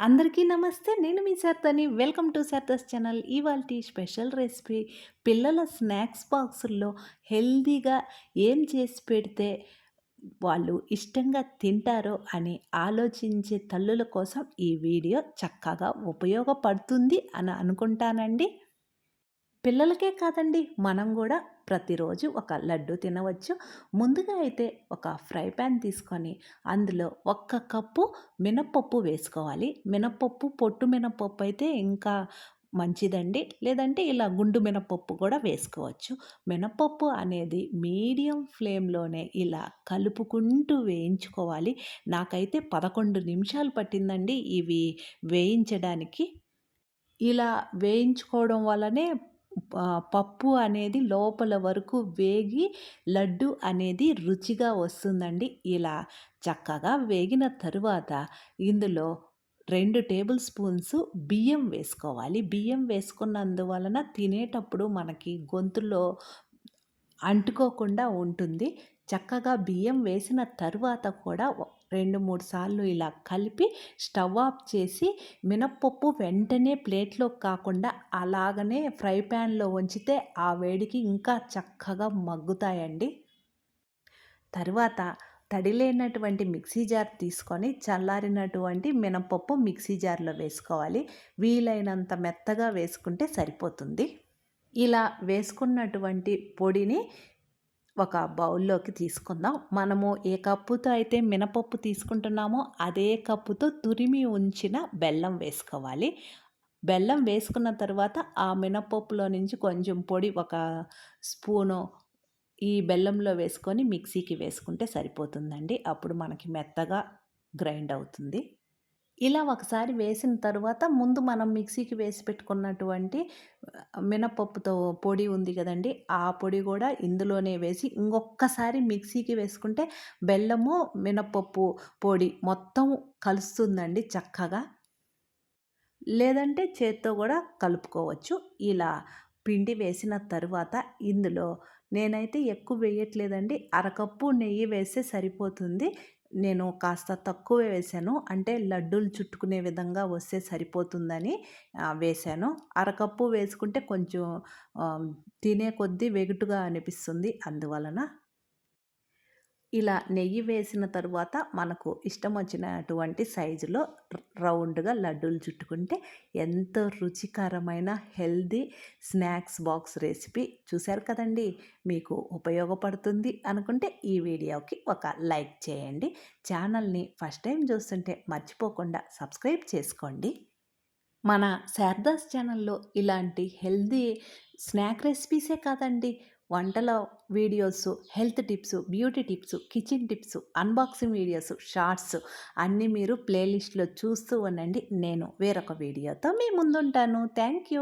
అందరికీ నమస్తే నేను మీ శారదని. Welcome to Sharada's channel. ఇవాళ స్పెషల్ రెసిపీ పిల్లల స్నాక్స్ బాక్సుల్లో హెల్తీగా ఏం చేసి పెడితే వాళ్ళు ఇష్టంగా తింటారో అని ఆలోచించే తల్లుల కోసం ఈ వీడియో చక్కగా ఉపయోగపడుతుంది అని అనుకుంటానండి. పిల్లలకే కాదండి మనం కూడా ప్రతిరోజు ఒక లడ్డు తినవచ్చు. ముందుగా అయితే ఒక ఫ్రై ప్యాన్ తీసుకొని అందులో ఒక్క కప్పు మినప్పప్పు వేసుకోవాలి. మినప్పప్పు పొట్టు మినప్పప్పు అయితే ఇంకా మంచిదండి. లేదంటే ఇలా గుండు మినపప్పు కూడా వేసుకోవచ్చు. మినపప్పు అనేది మీడియం ఫ్లేమ్లోనే ఇలా కలుపుకుంటూ వేయించుకోవాలి. నాకైతే పదకొండు నిమిషాలు పట్టిందండి ఇవి వేయించడానికి. ఇలా వేయించుకోవడం వల్లనే పప్పు అనేది లోపల వరకు వేగి లడ్డు అనేది రుచిగా వస్తుందండి. ఇలా చక్కగా వేగిన తరువాత ఇందులో రెండు టేబుల్ స్పూన్స్ బియ్యం వేసుకోవాలి. బియ్యం వేసుకున్నందువలన తినేటప్పుడు మనకి గొంతులో అంటుకోకుండా ఉంటుంది. చక్కగా బియ్యం వేసిన తరువాత కూడా రెండు మూడు సార్లు ఇలా కలిపి స్టవ్ ఆఫ్ చేసి మినప్పప్పు వెంటనే ప్లేట్లో కాకుండా అలాగనే ఫ్రై ప్యాన్లో ఉంచితే ఆ వేడికి ఇంకా చక్కగా మగ్గుతాయండి. తర్వాత తడిలేనటువంటి మిక్సీ జార్ తీసుకొని చల్లారినటువంటి మినపప్పు మిక్సీ జార్లో వేసుకోవాలి. వీలైనంత మెత్తగా వేసుకుంటే సరిపోతుంది. ఇలా వేసుకున్నటువంటి పొడిని ఒక బౌల్లోకి తీసుకుందాం. మనము ఏ కప్పుతో అయితే మినపప్పు తీసుకుంటున్నామో అదే కప్పుతో తురిమి ఉంచిన బెల్లం వేసుకోవాలి. బెల్లం వేసుకున్న తర్వాత ఆ మినపప్పులో నుంచి కొంచెం పొడి ఒక స్పూను ఈ బెల్లంలో వేసుకొని మిక్సీకి వేసుకుంటే సరిపోతుందండి. అప్పుడు మనకి మెత్తగా గ్రైండ్ అవుతుంది. ఇలా ఒకసారి వేసిన తర్వాత ముందు మనం మిక్సీకి వేసి పెట్టుకున్నటువంటి మినపప్పుతో పొడి ఉంది కదండి ఆ పొడి కూడా ఇందులోనే వేసి ఇంకొకసారి మిక్సీకి వేసుకుంటే బెల్లము మినపప్పు పొడి మొత్తం కలుస్తుందండి చక్కగా. లేదంటే చేత్తో కూడా కలుపుకోవచ్చు. ఇలా పిండి వేసిన తర్వాత ఇందులో నేనైతే ఎక్కువ వేయట్లేదండి. అరకప్పు నెయ్యి వేస్తే సరిపోతుంది. నేను కాస్త తక్కువే వేసాను. అంటే లడ్డూలు చుట్టుకునే విధంగా వస్తే సరిపోతుందని వేశాను అరకప్పు వేసుకుంటే కొంచెం తినే కొద్దీ వెగుటుగా అనిపిస్తుంది. అందువలన ఇలా నెయ్యి వేసిన తరువాత మనకు ఇష్టం వచ్చినటువంటి సైజులో రౌండ్గా లడ్డూలు చుట్టుకుంటే ఎంతో రుచికరమైన హెల్దీ స్నాక్స్ బాక్స్ రెసిపీ చూశారు కదండి. మీకు ఉపయోగపడుతుంది అనుకుంటే ఈ వీడియోకి ఒక లైక్ చేయండి. ఛానల్ని ఫస్ట్ టైం చూస్తుంటే మర్చిపోకుండా సబ్స్క్రైబ్ చేసుకోండి. మన శారదాస్ ఛానల్లో ఇలాంటి హెల్దీ స్నాక్ రెసిపీసే కాదండి. వంటల videos health tips beauty tips kitchen tips unboxing videos shorts అన్నీ మీరు ప్లేలిస్ట్లో చూస్తూ ఉండండి. నేను వేరొక వీడియోతో మీ ముందుంటాను. Thank you